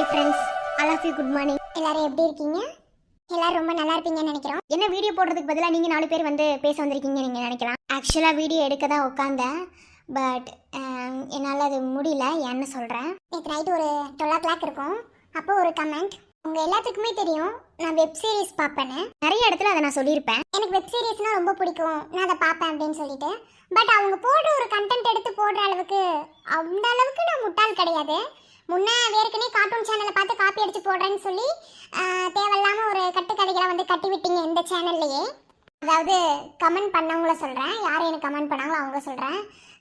Hi friends all of you good morning எல்லாரும் எப்படி இருக்கீங்க? எல்லாரும் ரொம்ப நல்லா இருப்பீங்கன்னு நினைக்கிறோம். என்ன வீடியோ போடுறதுக்கு பதிலாக நீங்கள் நாலு பேர் வந்து பேச வந்திருக்கீங்க நீங்கள் நினைக்கலாம். ஆக்சுவலாக வீடியோ எடுக்க தான் உட்காந்தேன் பட் um, என்னால் அது முடியல. என்ன சொல்கிறேன் நேற்று நைட்டு ஒரு டுவெல் ஓ கிளாக் இருக்கும். அப்போ ஒரு கமெண்ட் உங்கள் எல்லாத்துக்குமே தெரியும் நான் வெப் சீரிஸ் பார்ப்பேன்னு. நிறைய இடத்துல அதை நான் சொல்லியிருப்பேன். எனக்கு வெப் சீரிஸ்னால் ரொம்ப பிடிக்கும். நான் அதை பார்ப்பேன் அப்படின்னு சொல்லிட்டு. பட் அவங்க போடுற ஒரு கண்டென்ட் எடுத்து போடுற அளவுக்கு அந்த அளவுக்கு நான் முட்டாள் கிடையாது. முன்னே வேறுக்கனே கார்ட்டூன் சேனலை பார்த்து காப்பி அடிச்சு போடுறேன்னு சொல்லி தேவையில்லாமல் தேவையில்லாம ஒரு கட்டுக்கதைகளை வந்து கட்டி விட்டீங்க இந்த சேனல்லையே அதாவது கமெண்ட் பண்ணவங்கள சொல்கிறேன் யார் எனக்கு கமெண்ட் பண்ணாங்களோ அவங்க சொல்கிறேன்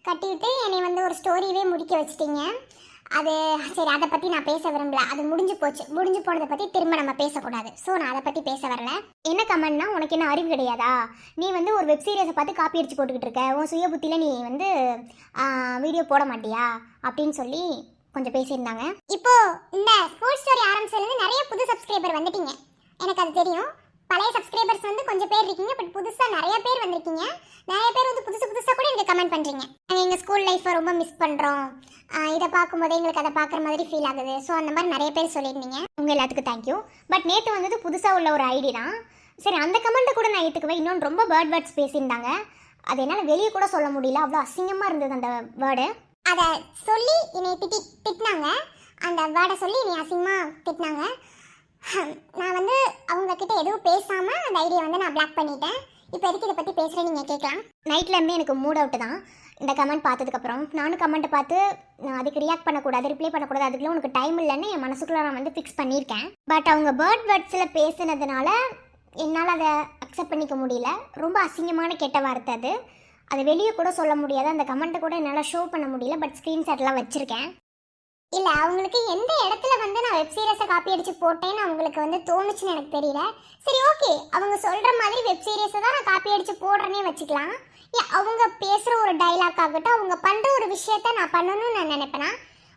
கட்டிவிட்டு என்னை வந்து ஒரு ஸ்டோரியவே முடிக்க வச்சிட்டீங்க. அது சரி அதை பற்றி நான் பேச விரும்பல. அது முடிஞ்சு போச்சு. முடிஞ்சு போனதை பற்றி திரும்ப நம்ம பேசக்கூடாது. ஸோ நான் அதை பற்றி பேச வரல. என்ன கமெண்ட்னா உனக்கு என்ன அறிவு கிடையாதா? நீ வந்து ஒரு வெப் சீரியஸை பார்த்து காப்பி அடிச்சு போட்டுக்கிட்டு இருக்க. உன் சுய புத்தியில் நீ வந்து வீடியோ போட மாட்டியா? அப்படின்னு சொல்லி கொஞ்சம் பேசியிருந்தாங்க. இப்போ இந்த ஸ்போர்ட்ஸ் ஸ்டோரி ஆரம்பிச்சதுலேருந்து நிறைய புது சப்ஸ்கிரைபர் வந்துட்டீங்க. எனக்கு அது தெரியும். பழைய சப்ஸ்கிரைபர்ஸ் வந்து கொஞ்சம் பேர் இருக்கீங்க பட் புதுசாக நிறைய பேர் வந்திருக்கீங்க. நிறைய பேர் வந்து புதுசு புதுசாக கூட எனக்கு கமெண்ட் பண்ணுறீங்க நாங்கள் எங்கள் ஸ்கூல் லைஃப்பை ரொம்ப மிஸ் பண்ணுறோம் இதை பார்க்கும்போது எங்களுக்கு அதை பார்க்குற மாதிரி ஃபீல் ஆகுது. ஸோ அந்த மாதிரி நிறைய பேர் சொல்லியிருந்தீங்க. உங்கள் எல்லாத்துக்கும் தேங்க்யூ பட் நேற்று வந்தது புதுசாக உள்ள ஒரு ஐடி தான். சரி அந்த கமெண்ட்டை கூட நான் ஏற்றுக்குவேன் இன்னொன்று ரொம்ப பேர்ட் வேர்ட்ஸ் பேசியிருந்தாங்க. அது என்னால் வெளியே கூட சொல்ல முடியல. அவ்வளோ அசிங்கமாக இருந்தது அந்த வேர்டு அதை சொல்லி என்னை திட்டி திட்டினாங்க. அந்த வேர்டை சொல்லி என்னை அசிங்கமாக திட்டினாங்க. நான் வந்து அவங்கக்கிட்ட எதுவும் பேசாமல் அந்த ஐடியா வந்து நான் பிளாக் பண்ணிட்டேன். இப்போ எதுக்கு இதை பற்றி பேசுகிறேன் நீங்கள் கேட்கலாம். நைட்லேருந்தே எனக்கு மூட் அவுட்டு தான். இந்த கமெண்ட் பார்த்ததுக்கப்புறம் நானும் கமெண்ட்டை பார்த்து நான் அதுக்கு ரியாக்ட் பண்ணக்கூடாது ரிப்ளை பண்ணக்கூடாது அதுக்குள்ள உனக்கு டைம் இல்லைன்னு என் மனசுக்குள்ள நான் வந்து ஃபிக்ஸ் பண்ணியிருக்கேன். பட் அவங்க பேர்ட் வேர்ட்ஸில் பேசுனதுனால என்னால் அதை அக்செப்ட் பண்ணிக்க முடியல. ரொம்ப அசிங்கமான கெட்ட வார்த்தை அது. அதை வெளியே கூட சொல்ல முடியாது. அந்த கமெண்ட்டை கூட என்னால் ஷோ பண்ண முடியல பட் ஸ்க்ரீன்ஷாட்லாம் வச்சுருக்கேன். இல்லை அவங்களுக்கு எந்த இடத்துல வந்து நான் வெப் சீரியஸை காப்பி அடித்து போட்டேன்னு அவங்களுக்கு வந்து தோணுச்சுன்னு எனக்கு தெரியல. சரி ஓகே அவங்க சொல்கிற மாதிரி வெப் சீரியஸை தான் நான் காப்பி அடித்து போடுறேனே வச்சுக்கலாம். ஏன் அவங்க பேசுகிற ஒரு டைலாக் ஆகட்டும் அவங்க பண்ணுற ஒரு விஷயத்த நான் பண்ணணும்னு நான் நினைப்பேனா?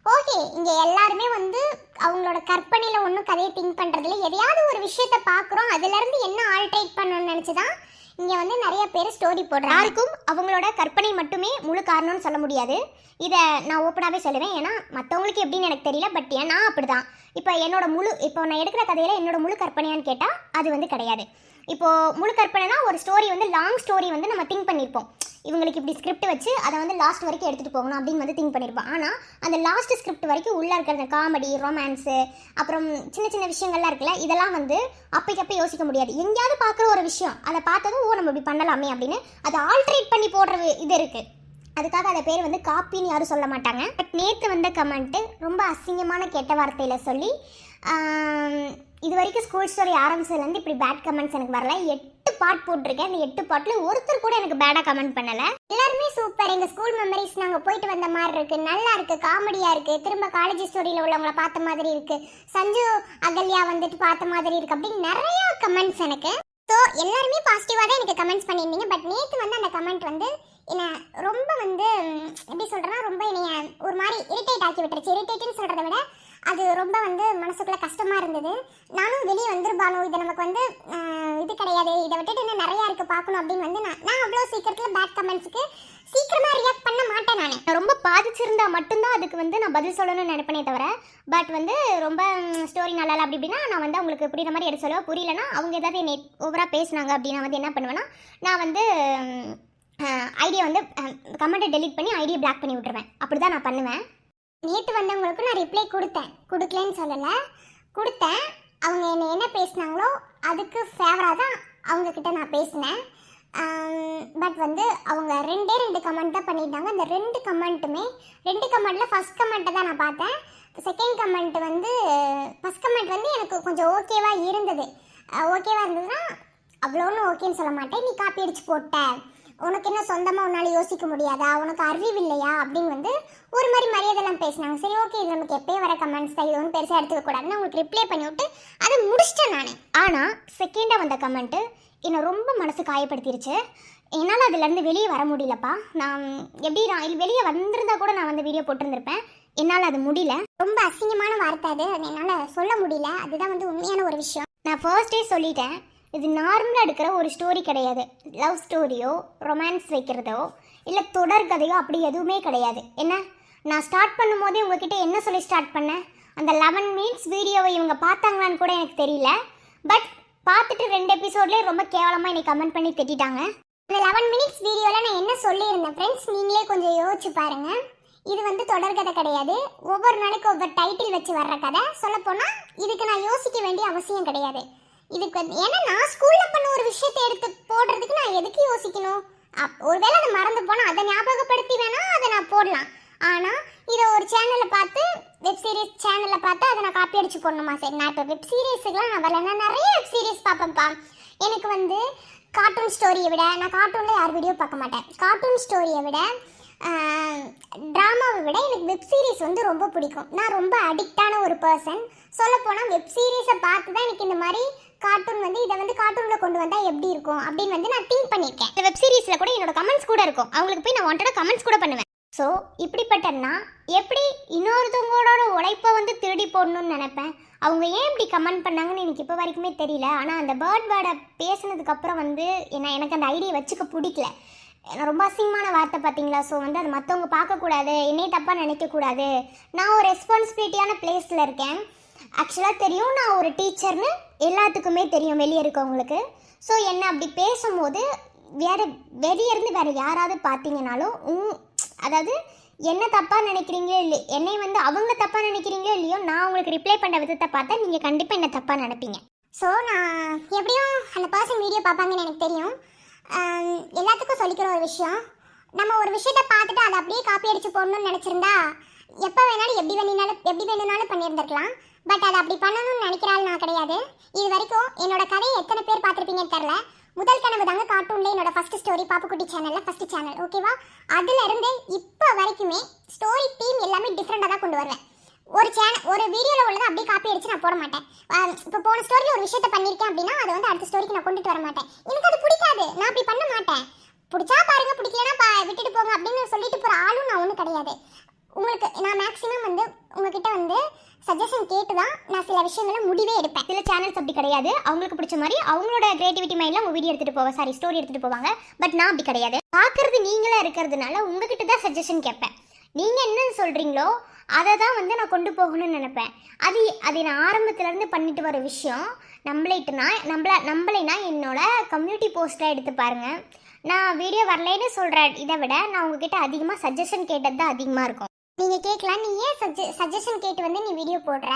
ஓகே இங்கே எல்லாருமே வந்து அவங்களோட கற்பனையில் ஒன்றும் கதையை திங்க் பண்ணுறதில்ல எதையாவது ஒரு விஷயத்த பார்க்குறோம். அதுலேருந்து என்ன ஆல்ட்ரேட் பண்ணணும்னு நினச்சி தான் இங்கே வந்து நிறைய பேர் ஸ்டோரி போடுறாங்க. யாருக்கும் அவங்களோட கற்பனை மட்டுமே முழு காரணம்னு சொல்ல முடியாது. இதை நான் ஓப்பனாகவே சொல்லுவேன். ஏன்னா மற்றவங்களுக்கு எப்படின்னு எனக்கு தெரியல பட் ஏன்னா அப்படிதான். இப்போ என்னோட முழு இப்போ நான் எடுக்கிற கதையில் என்னோட முழு கற்பனையான்னு கேட்டால் அது வந்து கிடையாது. இப்போ முழு கற்பனைனா ஒரு ஸ்டோரி வந்து லாங் ஸ்டோரி வந்து நம்ம திங்க் பண்ணியிருப்போம் இவங்களுக்கு இப்படி ஸ்கிரிப்ட் வச்சு அதை வந்து லாஸ்ட் வரைக்கும் எடுத்துகிட்டு போகணும் அப்படின்னு வந்து திங்க் பண்ணியிருப்போம் ஆனால் அந்த லாஸ்ட் ஸ்கிரிப்ட் வரைக்கும் உள்ளே இருக்கிற காமெடி ரொமான்ஸு அப்புறம் சின்ன சின்ன விஷயங்கள்லாம் இருக்குல்ல இதெல்லாம் வந்து அப்பைக்கப்போ யோசிக்க முடியாது. எங்கேயாவது பார்க்குற ஒரு விஷயம் அதை பார்த்ததும் ஓ நம்ம இப்படி பண்ணலாமே அப்படின்னு அதை ஆல்ட்ரேட் பண்ணி போடுற இது இருக்குது அதுக்காக அதை பேர் வந்து காப்பின்னு யாரும் சொல்ல மாட்டாங்க. பட் நேற்று வந்த கமெண்ட்டு ரொம்ப அசிங்கமான கெட்ட வார்த்தையில் சொல்லி இது வரைக்கும் ஸ்கூல் ஸ்டோரி ஆரம்பிச்சதுலேருந்து இப்படி பேட் கமெண்ட்ஸ் எனக்கு வரல. எட்டு பாட் போட்டிருக்கேன். அந்த எட்டு பாட்டில் ஒருத்தர் கூட எனக்கு பேடாக கமெண்ட் பண்ணலை. எல்லாருமே சூப்பர் எங்கள் ஸ்கூல் மெமரிஸ் நாங்கள் போயிட்டு வந்த மாதிரி இருக்கு. நல்லா இருக்கு. காமெடியாக இருக்கு. திரும்ப காலேஜ் ஸ்டோரியில் உள்ளவங்கள பார்த்த மாதிரி இருக்கு. சஞ்சு அகல்யா வந்துட்டு பார்த்த மாதிரி இருக்கு. அப்படின்னு நிறைய கமெண்ட்ஸ் எனக்கு. ஸோ எல்லாருமே பாசிட்டிவாக தான் எனக்கு கமெண்ட்ஸ் பண்ணியிருந்தீங்க. பட் நேற்று வந்து அந்த கமெண்ட் வந்து என்னை ரொம்ப வந்து எப்படி சொல்கிறேன்னா ரொம்ப என்னைய ஒரு மாதிரி இரிட்டேட் ஆக்கி விட்டுருச்சு. இரிட்டேட்னு சொல்கிறத விட அது ரொம்ப வந்து மனசுக்குள்ளே கஷ்டமாக இருந்தது. நானும் வெளியே வந்துருப்பானோ? இது நமக்கு வந்து இது கிடையாது. இதை விட்டுட்டு இன்னும் நிறையா இருக்குது பார்க்கணும் அப்படின்னு வந்து நான் நான் அவ்வளோ சீக்கிரத்தில் பேட் கமெண்ட்ஸுக்கு சீக்கிரமாக ரியாக்ட் பண்ண மாட்டேன் நான். ரொம்ப பாதிச்சிருந்தா மட்டும்தான் அதுக்கு வந்து நான் பதில் சொல்லணும்னு நினைப்பனே தவிர பட் வந்து ரொம்ப ஸ்டோரி நல்லா இல்லை அப்படி இப்படின்னா நான் வந்து அவங்களுக்கு புரியுற மாதிரி எடுத்து சொல்லுவேன் புரியலன்னா அவங்க ஏதாவது என்னை ஓவராக பேசுனாங்க அப்படின்னா வந்து என்ன பண்ணுவேன்னா நான் வந்து ஐடியா வந்து கமெண்ட்டை டெலீட் பண்ணி ஐடியை பிளாக் பண்ணி விட்டுருவேன். அப்படி தான் நான் பண்ணுவேன். நேற்று வந்தவங்களுக்கு நான் ரிப்ளை கொடுத்தேன். கொடுக்கலன்னு சொல்லலை. கொடுத்தேன். அவங்க என்னை என்ன பேசுனாங்களோ அதுக்கு ஃபேவராக தான் அவங்கக்கிட்ட நான் பேசினேன். பட் வந்து அவங்க ரெண்டே ரெண்டு கமெண்ட் தான் பண்ணியிருந்தாங்க அந்த ரெண்டு கமெண்ட்டுமே ரெண்டு கமெண்ட்டில் ஃபஸ்ட் கமெண்ட்டை தான் நான் பார்த்தேன். செகண்ட் கமெண்ட் வந்து ஃபஸ்ட் கமெண்ட் வந்து எனக்கு கொஞ்சம் ஓகேவாக இருந்தது. ஓகேவாக இருந்ததுன்னா அவ்வளோன்னு ஓகேன்னு சொல்ல மாட்டேன். நீ காப்பி அடிச்சு போட்ட. உனக்கு என்ன சொந்தமாக உன்னால் யோசிக்க முடியாதா? உனக்கு அறிவு இல்லையா? அப்படின்னு வந்து ஒரு மாதிரி மரியாதைலாம் பேசினாங்க. சரி ஓகே இது நமக்கு எப்பயே வர கமெண்ட்ஸ் தான் இது ஒன்றும் பெருசாக எடுத்துக்கக்கூடாதுன்னு உங்களுக்கு ரிப்ளை பண்ணி விட்டு அதை முடிச்சிட்டேன் நான். ஆனால் செகண்டாக வந்த கமெண்ட்டு என்னை ரொம்ப மனசு காயப்படுத்திருச்சு. என்னால் அதுலேருந்து வெளியே வர முடியலப்பா. நான் எப்படி நான் வெளியே வந்திருந்தா கூட நான் வந்து வீடியோ போட்டிருந்திருப்பேன். என்னால் அது முடியல. ரொம்ப அசிங்கமான வார்த்தை அது. அது என்னால் சொல்ல முடியல. அதுதான் வந்து உண்மையான ஒரு விஷயம். நான் ஃபர்ஸ்டே சொல்லிட்டேன். இது நார்மலாக எடுக்கிற ஒரு ஸ்டோரி கிடையாது. லவ் ஸ்டோரியோ ரொமான்ஸ் வைக்கிறதோ இல்லை தொடர் கதையோ அப்படி எதுவுமே கிடையாது. என்ன? நான் ஸ்டார்ட் பண்ணும்போதே உங்ககிட்ட என்ன சொல்லி ஸ்டார்ட் பண்ணேன்? அந்த லெவன் மினிட்ஸ் வீடியோவை இவங்க பார்த்தாங்களான்னு கூட எனக்கு தெரியல. பட் பார்த்துட்டு ரெண்டு எபிசோட்லேயே ரொம்ப கேவலமாக என்னை கமெண்ட் பண்ணி திட்டாங்க அந்த லெவன் மினிட்ஸ் வீடியோவில் நான் என்ன சொல்லியிருந்தேன் ஃப்ரெண்ட்ஸ் நீங்களே கொஞ்சம் யோசிச்சு பாருங்க. இது வந்து தொடர்கதை கிடையாது. ஒவ்வொரு நாளைக்கு ஒவ்வொரு டைட்டில் வச்சு வர்ற கதை. சொல்லப்போனால் இதுக்கு நான் யோசிக்க வேண்டிய அவசியம் கிடையாது. இதுக்கு வந்து- ஏன்னா நான் ஸ்கூலில் பண்ண ஒரு விஷயத்தை எடுத்து போடுறதுக்கு நான் எதுக்கு யோசிக்கணும்? அப் ஒருவேளை அதை மறந்து போனால் அதை ஞாபகப்படுத்தி வேணா அதை நான் போடலாம். ஆனால் இதை ஒரு சேனலில் பார்த்து வெப் சீரிஸ் சேனலில் பார்த்து அதை நான் காப்பி அடிச்சு போடணுமா? சரி நான் இப்போ வெப் சீரிஸுக்குலாம் நான் வரல. நான் நிறைய வெப் சீரிஸ் பார்ப்பேன்ப்பா. எனக்கு வந்து கார்ட்டூன் ஸ்டோரியை விட நான் கார்ட்டூனில் யார் வீடியோ பார்க்க மாட்டேன். கார்ட்டூன் ஸ்டோரியை விட ட்ராமாவை விட எனக்கு வெப் சீரிஸ் வந்து ரொம்ப பிடிக்கும். நான் ரொம்ப அடிக்டான ஒரு பர்சன் சொல்லப்போனால் வெப் சீரிஸை பார்த்து தான் எனக்கு இந்த மாதிரி கார்ட்டூன் வந்து இதை வந்து கார்ட்டூனில் கொண்டு வந்தால் எப்படி இருக்கும் அப்படின்னு வந்து நான் திங்க் பண்ணியிருக்கேன். இந்த வெப் சீரிஸில் கூட என்னோட கமெண்ட்ஸ் கூட இருக்கும். அவங்களுக்கு போய் நான் வாண்டடாக கமெண்ட்ஸ் கூட பண்ணுவேன். ஸோ இப்படிப்பட்டனா எப்படி இன்னொருத்தவங்களோட உழைப்பை வந்து திருடி போடணும்னு நினைப்பேன்? அவங்க ஏன் இப்படி கமெண்ட் பண்ணாங்கன்னு எனக்கு இப்போ வரைக்குமே தெரியல. ஆனால் அந்த பேர்ட் வேர்டை பேசினதுக்கப்புறம் வந்து என்ன எனக்கு அந்த ஐடியை வச்சுக்க பிடிக்கல. ரொம்ப அசிங்கமான வார்த்தை பார்த்தீங்களா? ஸோ வந்து அது மற்றவங்க பார்க்கக்கூடாது என்னையே தப்பாக நினைக்கக்கூடாது. நான் ஒரு ரெஸ்பான்சிபிலிட்டியான பிளேஸில் இருக்கேன். ஆக்சுவலாக தெரியும். நான் ஒரு டீச்சர்னு எல்லாத்துக்குமே தெரியும் வெளியே இருக்கவங்களுக்கு. ஸோ என்ன அப்படி பேசும்போது வேறு வெளியே இருந்து வேற யாராவது பார்த்தீங்கனாலும் உங் அதாவது என்ன தப்பாக நினைக்கிறீங்களோ இல்லை என்னை வந்து அவங்க தப்பாக நினைக்கிறீங்களோ இல்லையோ நான் உங்களுக்கு ரிப்ளை பண்ண விதத்தை பார்த்தா நீங்கள் கண்டிப்பாக என்ன தப்பாக நினைப்பீங்க. ஸோ நான் எப்படியும் அந்த பர்சன் வீடியோ பார்ப்பாங்கன்னு எனக்கு தெரியும். எல்லாத்துக்கும் சொல்லிக்கிற ஒரு விஷயம். நம்ம ஒரு விஷயத்தை பார்த்துட்டு அதை அப்படியே காப்பி அடித்து போடணும்னு நினச்சிருந்தா எப்போ வேணாலும் எப்படி வேணுனாலும் எப்படி வேணும்னாலும் பண்ணியிருந்திருக்கலாம். பட் அதை அப்படி பண்ணணும்னு நினைக்கிறாள் நான் கிடையாது. இது வரைக்கும் என்னோட கதையை எத்தனை பேர் பார்த்துருப்பீங்கன்னு தெரில முதல் கனவு தாங்க கார்ட்டூன்ல என்னோட ஃபர்ஸ்ட் ஸ்டோரி பாப்புக்குட்டி சேனல்ல ஃபர்ஸ்ட் சேனல் ஓகேவா அதுல இருந்து இப்போ வரைக்குமே ஸ்டோரி தீம் எல்லாமே டிஃப்ரெண்டாக தான் கொண்டு வருவேன். ஒரு சேனல் ஒரு வீடியோவில் உள்ளதை அப்படியே காப்பி அடிச்சு நான் போட மாட்டேன். இப்போ போன ஸ்டோரியில் ஒரு விஷயத்த பண்ணியிருக்கேன் அப்படின்னா அதை வந்து அடுத்த ஸ்டோரிக்கு நான் கொண்டுட்டு வர மாட்டேன். எனக்கு அது பிடிக்காது. நான் அப்படி பண்ண மாட்டேன். பிடிச்சா பாருங்க பிடிக்கலனா பா விட்டுட்டு போங்க அப்படின்னு சொல்லிட்டு போகிற ஆளும் நான் ஒன்றும் கிடையாது. உங்களுக்கு நான் மேக்ஸிமம் வந்து உங்ககிட்ட வந்து சஜஷன் கேட்டு தான் நான் சில விஷயங்களை முடிவே எடுப்பேன். சில சேனல்ஸ் அப்படி கிடையாது. அவங்களுக்கு பிடிச்ச மாதிரி அவங்களோட கிரியேட்டிவிட்டி மைண்டில் அவங்க வீடியோ எடுத்துகிட்டு போவாங்க சாரி ஸ்டோரி எடுத்துகிட்டு போவாங்க. பட் நான் அப்படி கிடையாது. பார்க்குறது நீங்களாக இருக்கிறதுனால உங்ககிட்ட தான் சஜஷன் கேட்பேன். நீங்கள் என்ன சொல்கிறீங்களோ அதை தான் வந்து நான் கொண்டு போகணும்னு நினைப்பேன். அது அது நான் ஆரம்பத்துலேருந்து பண்ணிட்டு வர விஷயம். நம்மளைட்டுனா நம்மள நம்மளைனா என்னோட கம்யூனிட்டி போஸ்ட்டாக எடுத்து பாருங்கள் நான் வீடியோ வரலைன்னு சொல்கிற இதை விட நான் உங்ககிட்ட அதிகமாக சஜஷன் கேட்டது தான் அதிகமாக இருக்கும். நீங்க கேட்கலாம். நீ ஏன் சஜ சஜஷன் கேட்டு வந்து நீ வீடியோ போடுற?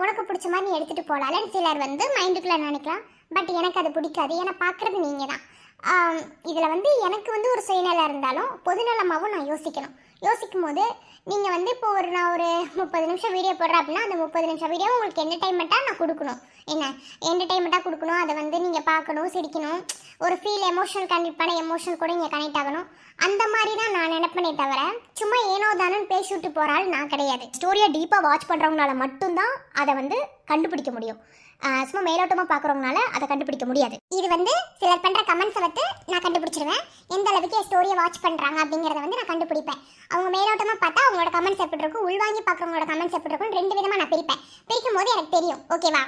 உனக்கு பிடிச்ச மாதிரி நீ எடுத்துட்டு போகலாம்னு சிலர் வந்து மைண்டுக்குள்ள நினைக்கலாம். பட் எனக்கு அது பிடிக்காது. ஏன்னா பார்க்கறது நீங்கள் தான் இதில் வந்து எனக்கு வந்து ஒரு சுயநலம் இருந்தாலும் பொதுநலமாகவும் நான் யோசிக்கணும். யோசிக்கும் போது நீங்கள் வந்து இப்போ ஒரு நான் ஒரு முப்பது நிமிஷம் வீடியோ போடுறேன் அப்படின்னா அந்த முப்பது நிமிஷம் வீடியோ உங்களுக்கு என்டர்டைன்மெண்ட்டாக நான் கொடுக்கணும். என்ன? என்டர்டைன்மெண்ட்டாக கொடுக்கணும். அதை வந்து நீங்கள் பார்க்கணும் சிரிக்கணும். ஒரு ஃபீல் எமோஷனல் கனெக்ட் பண்ண எமோஷன் கூட இங்கே கனெக்ட் ஆகணும். அந்த மாதிரி தான் நான் நினைப்பனே தவிர சும்மா ஏனோ தானோன்னு பேசி விட்டு போகிற ஆள் நான் கிடையாது. ஸ்டோரியை டீப்பாக வாட்ச் பண்ணுறவங்களால மட்டும்தான் அதை வந்து கண்டுபிடிக்க முடியும். சும்மா மேலோட்டமாக பார்க்குறவங்கனால அதை கண்டுபிடிக்க முடியாது. இது வந்து சிலர் பண்ற கமெண்ட்ஸை வந்து நான் கண்டுபிடிச்சிருவேன். எந்த அளவுக்கு ஸ்டோரியை வாட்ச் பண்றாங்க அப்படிங்கறத வந்து நான் கண்டுபிடிப்பேன். அவங்க மேலோட்டமா பார்த்தா அவங்களோட கமெண்ட்ஸ் எப்படி இருக்கும் உள்வாங்கி பார்க்குறவங்களோட கமெண்ட்ஸ் எப்படி இருக்கும் ரெண்டு விதமா நான் பிரிப்பேன். பிரிக்கும் போது எனக்கு தெரியும் ஓகேவா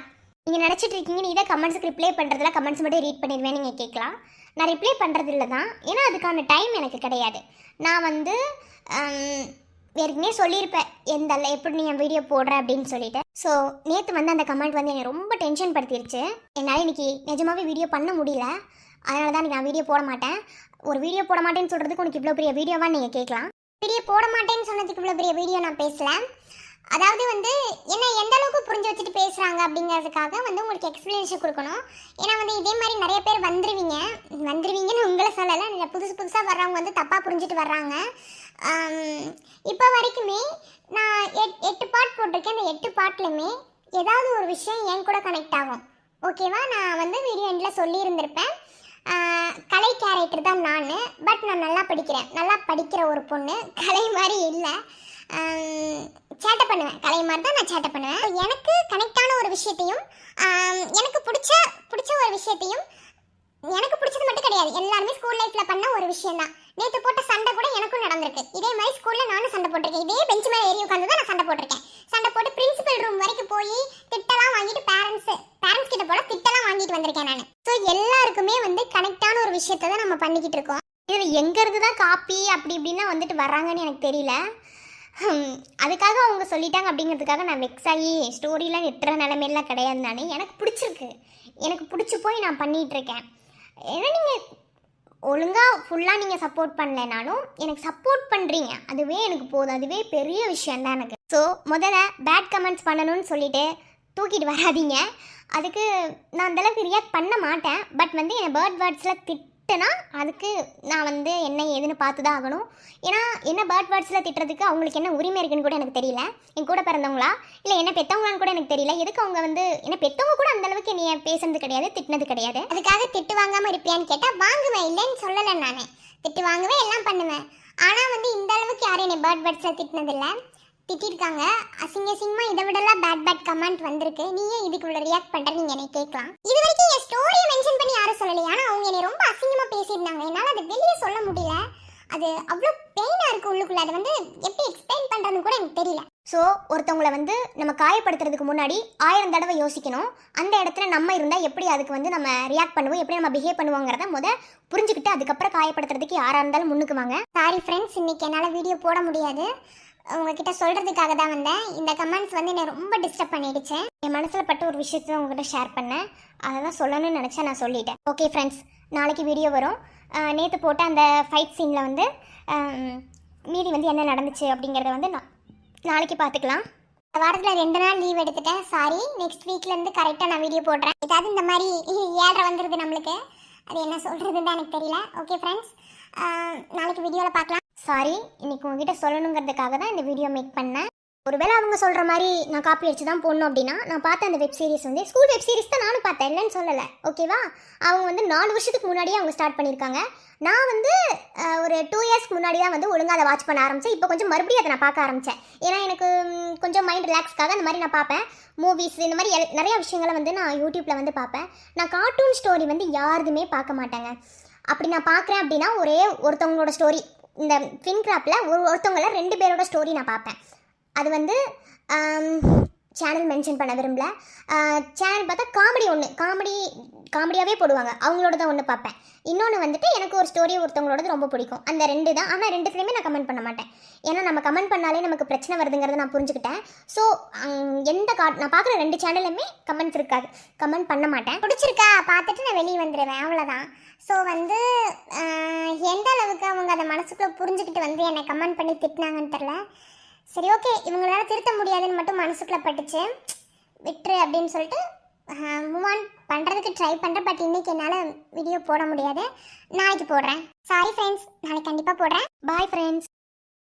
நீங்கள் நினச்சிட்டு இருக்கீங்க நீ இதை கமெண்ட்ஸுக்கு ரிப்ளை பண்ணுறதுல கமெண்ட்ஸ் மட்டும் ரீட் பண்ணிடுவேன் நீங்கள் கேட்கலாம். நான் ரிப்ளை பண்ணுறதில்ல தான் ஏன்னா அதுக்கான டைம் எனக்கு கிடையாது. நான் வந்து ஏற்கனவே சொல்லியிருப்பேன் எந்த எப்படி நீ என் வீடியோ போடுற அப்படின்னு சொல்லிட்டு. ஸோ நேற்று வந்து அந்த கமெண்ட் வந்து என்னை ரொம்ப டென்ஷன் படுத்திருச்சு. என்னால் இன்னைக்கு நிஜமாவே வீடியோ பண்ண முடியல. அதனால தான் இன்னைக்கு நான் வீடியோ போட மாட்டேன். ஒரு வீடியோ போட மாட்டேன்னு சொல்கிறதுக்கு உனக்கு இவ்வளோ பெரிய வீடியோவாக நீங்கள் கேட்கலாம். வீடியோ போட மாட்டேன்னு சொன்னதுக்கு இவ்வளோ பெரிய வீடியோ நான் பேசல. அதாவது வந்து என்ன எந்த அளவுக்கு புரிஞ்சு வச்சுட்டு பேசுகிறாங்க அப்படிங்கிறதுக்காக வந்து உங்களுக்கு எக்ஸ்பிளனேஷன் கொடுக்கணும். ஏன்னா வந்து இதே மாதிரி நிறைய பேர் வந்துருவீங்க. வந்துருவீங்கன்னு உங்களை சொல்லலை. புதுசு புதுசாக வர்றவங்க வந்து தப்பாக புரிஞ்சுட்டு வர்றாங்க. இப்போ வரைக்குமே நான் எட் எட்டு பாட் போட்டிருக்கேன். அந்த எட்டு பாட்லையுமே ஏதாவது ஒரு விஷயம் என் கூட கனெக்ட் ஆகும். ஓகேவா நான் வந்து வீடியோ எண்டில் சொல்லியிருந்திருப்பேன். கலை கேரக்டர் தான் நான். பட் நான் நல்லா படிக்கிறேன். நல்லா படிக்கிற ஒரு பொண்ணு. கலை மாதிரி இல்லை. சேட்டை பண்ணுவேன். கலை மாதிரி தான் நான் சேட்டை பண்ணுவேன். எனக்கு கனெக்டான ஒரு விஷயத்தையும் எனக்கு பிடிச்ச பிடிச்ச ஒரு விஷயத்தையும் எனக்கு பிடிச்சது மட்டும் கிடையாது. எல்லாருமே ஸ்கூல் லைஃப்ல பண்ண ஒரு விஷயம் தான் நேற்று போட்ட சண்டை கூட எனக்கும் நடந்திருக்கு. இதே மாதிரி ஸ்கூல்ல நானும் சண்டை போட்டிருக்கேன். இதே பெஞ்ச் மேலே ஏறி உட்காந்து தான் நான் சண்டை போட்டிருக்கேன். சண்டை போட்டு பிரின்சிபல் ரூம் வரைக்கும் போய் திட்டெல்லாம் வாங்கிட்டு பேரண்ட்ஸ் பேரண்ட்ஸ் கிட்ட போல திட்டெல்லாம் வாங்கிட்டு வந்திருக்கேன் நான். ஸோ எல்லாருக்குமே வந்து கனெக்டான ஒரு விஷயத்தை தான் நம்ம பண்ணிக்கிட்டு இருக்கோம். இதில் எங்கேருந்து தான் காப்பி அப்படி இப்படின்னா வந்துட்டு வர்றாங்கன்னு எனக்கு தெரியல. அதுக்காக அவங்க சொல்லிட்டாங்க அப்படிங்கிறதுக்காக நான் வெக்ஸ் ஆகி ஸ்டோரிலாம் நிட்டுற நிலமையெல்லாம் கிடையாது நான். எனக்கு பிடிச்சிருக்கு. எனக்கு பிடிச்சி போய் நான் பண்ணிகிட்ருக்கேன் ஏன்னா நீங்கள் ஒழுங்காக ஃபுல்லாக நீங்கள் சப்போர்ட் பண்ணலைனாலும் எனக்கு சப்போர்ட் பண்ணுறீங்க அதுவே எனக்கு போதும். அதுவே பெரிய விஷயம் தான் எனக்கு. ஸோ முதல்ல பேட் கமெண்ட்ஸ் பண்ணணும்னு சொல்லிவிட்டு தூக்கிட்டு வராதீங்க. அதுக்கு நான் அந்தளவுக்கு ரியாக்ட் பண்ண மாட்டேன். பட் வந்து என்னை பேர்ட் வேர்ட்ஸில் திட்டுனா அதுக்கு நான் வந்து என்ன ஏதுன்னு பார்த்து தான் ஆகணும். ஏன்னா என்ன பேர்ட் வேர்ட்ஸில் திட்டுறதுக்கு அவங்களுக்கு என்ன உரிமை இருக்குன்னு கூட எனக்கு தெரியல. என் கூட பிறந்தவங்களா? இல்லை என்ன பெற்றவங்களான்னு கூட எனக்கு தெரியல. எதுக்கு அவங்க வந்து என்ன பெற்றவங்க கூட அந்த அளவுக்கு என்னைய பேசுனது கிடையாது திட்டினது கிடையாது. அதுக்காக திட்டு வாங்காமல் இருப்பியான்னு கேட்டால் வாங்குவேன் இல்லைன்னு சொல்லலை நான். திட்டு வாங்குவேன் எல்லாம் பண்ணுவேன். ஆனால் வந்து இந்த அளவுக்கு யாரும் என்னை பேர்ட் பேர்ட்ஸில் திட்டினதில்லை. திட்டிருக்காங்க. அசிங்க அசிங்கமா இதை விடலாம் பேட் பேட் கமெண்ட் வந்திருக்கு. நீ ஏன் இதுக்கு இவ்வளோ ரியாக்ட் பண்ற நீங்க என்னை கேட்கலாம். இது வரைக்கும் என் ஸ்டோரியை மென்ஷன் பண்ணி யாரும் சொல்லலையா. ஆனால் அவங்க என்னை ரொம்ப அசிங்கமாக பேசியிருந்தாங்க. என்னால் அதை வெளியே சொல்ல முடியல. அது அவ்வளோ பெயினாக இருக்கு உள்ளுக்குள்ள. அதை வந்து எப்படி எக்ஸ்பிளைன் பண்ணுறதுன்னு கூட எனக்கு தெரியல. ஸோ ஒருத்தவங்களை வந்து நம்ம காயப்படுத்துறதுக்கு முன்னாடி ஆயிரம் தடவை யோசிக்கணும். அந்த இடத்துல நம்ம இருந்தால் எப்படி அதுக்கு வந்து நம்ம ரியாக்ட் பண்ணுவோம்? எப்படி நம்ம பிஹேவ் பண்ணுவோங்கிறத முத புரிஞ்சுக்கிட்டு அதுக்கப்புறம் காயப்படுத்துறதுக்கு யாராக இருந்தாலும் முன்னுக்குவாங்க சாரி ஃப்ரெண்ட்ஸ் இன்னைக்கு என்னால் வீடியோ போட முடியாது. உங்ககிட்ட சொல்கிறதுக்காக தான் வந்தேன். இந்த கமெண்ட்ஸ் வந்து என்னை ரொம்ப டிஸ்டர்ப் பண்ணிடுச்சு. என் மனசில் பட்ட ஒரு விஷயத்தை உங்ககிட்ட ஷேர் பண்ணேன். அதை தான் சொல்லணும்னு நினச்சா நான் சொல்லிட்டேன். ஓகே ஃப்ரெண்ட்ஸ் நாளைக்கு வீடியோ வரும். நேற்று போட்ட அந்த ஃபைட் சீனில் வந்து மீதி வந்து என்ன நடந்துச்சு அப்படிங்கிறத வந்து நான் நாளைக்கு பார்த்துக்கலாம். வாரத்தில் ரெண்டு நாள் லீவ் எடுத்துட்டேன். சாரி நெக்ஸ்ட் வீக்லேருந்து கரெக்டாக நான் வீடியோ போடுறேன். ஏதாவது இந்த மாதிரி ஏழரை வந்துடுது நம்மளுக்கு. அது என்ன சொல்கிறதுன்னு தான் எனக்கு தெரியல. ஓகே ஃப்ரெண்ட்ஸ் நாளைக்கு வீடியோவில் பார்க்கலாம். சாரி இன்னைக்கு உங்ககிட்ட சொல்லணுங்கிறதுக்காக தான் இந்த வீடியோ மேக் பண்ணேன். ஒருவேளை அவங்க சொல்கிற மாதிரி நான் காப்பி அடிச்சு தான் போடணும் அப்படின்னா நான் பார்த்த அந்த வெப் சீரிஸ் வந்து ஸ்கூல் வெப் சீரிஸ் தான் நானும் பார்த்தேன் இல்லைன்னு சொல்லலை. ஓகேவா அவங்க வந்து நாலு வருஷத்துக்கு முன்னாடியே அவங்க ஸ்டார்ட் பண்ணியிருக்காங்க. நான் வந்து ஒரு டூ இயர்ஸ்க்கு முன்னாடி தான் வந்து ஒழுங்காக அதை வாட்ச் பண்ண ஆரம்பித்தேன் இப்போ கொஞ்சம் மறுபடியும் அதை நான் பார்க்க ஆரம்பித்தேன் ஏன்னா எனக்கு கொஞ்சம் மைண்ட் ரிலாக்ஸ்க்காக அந்த மாதிரி நான் பார்ப்பேன். மூவிஸ் இந்த மாதிரி எல்- நிறைய விஷயங்களை வந்து நான் யூடியூப்பில் வந்து பார்ப்பேன். நான் கார்ட்டூன் ஸ்டோரி வந்து யாருதுமே பார்க்க மாட்டேங்க. அப்படி நான் பார்க்குறேன் அப்படின்னா ஒரே ஒருத்தவங்களோட ஸ்டோரி இந்த ஃபின் கிராப்பில் ஒரு ஒருத்தவங்கள ரெண்டு பேரோட ஸ்டோரி நான் பார்ப்பேன். அது வந்து சேனல் மென்ஷன் பண்ண விரும்பல. சேனல் பார்த்தா காமெடி ஒன்று காமெடி காமெடியாகவே போடுவாங்க. அவங்களோட தான் ஒன்று பார்ப்பேன். இன்னொன்று வந்துட்டு எனக்கு ஒரு ஸ்டோரி ஒருத்தவங்களோடது ரொம்ப பிடிக்கும். அந்த ரெண்டு தான். ஆனால் ரெண்டுத்துலையுமே நான் கமெண்ட் பண்ண மாட்டேன். ஏன்னா நம்ம கமெண்ட் பண்ணாலே நமக்கு பிரச்சனை வருதுங்கிறத நான் புரிஞ்சுக்கிட்டேன். ஸோ எந்த கா நான் பார்க்குற ரெண்டு சேனலுமே கமெண்ட்ஸ் இருக்காது. கமெண்ட் பண்ண மாட்டேன். பிடிச்சிருக்கா? பார்த்துட்டு நான் வெளியே வந்துடுவேன் அவ்வளோதான் ஸோ வந்து எந்த அளவுக்கு அவங்க அதை மனசுக்குள்ளே புரிஞ்சுக்கிட்டு வந்து என்னை கமெண்ட் பண்ணி திட்டினாங்கன்னு தெரில சரி ஓகே இவங்களால திருத்த முடியாதுன்னு மட்டும் மனசுக்குள்ளே பட்டுச்சு. விட்டுரு அப்படின்னு சொல்லிட்டு மூவ் ஆன் பண்ணுறதுக்கு ட்ரை பண்ணுறேன் பட் இன்னைக்கு என்னால் வீடியோ போட முடியாது. நாளைக்கு போடுறேன். சாரி ஃப்ரெண்ட்ஸ் நாளைக்கு கண்டிப்பாக போடுறேன். Bye friends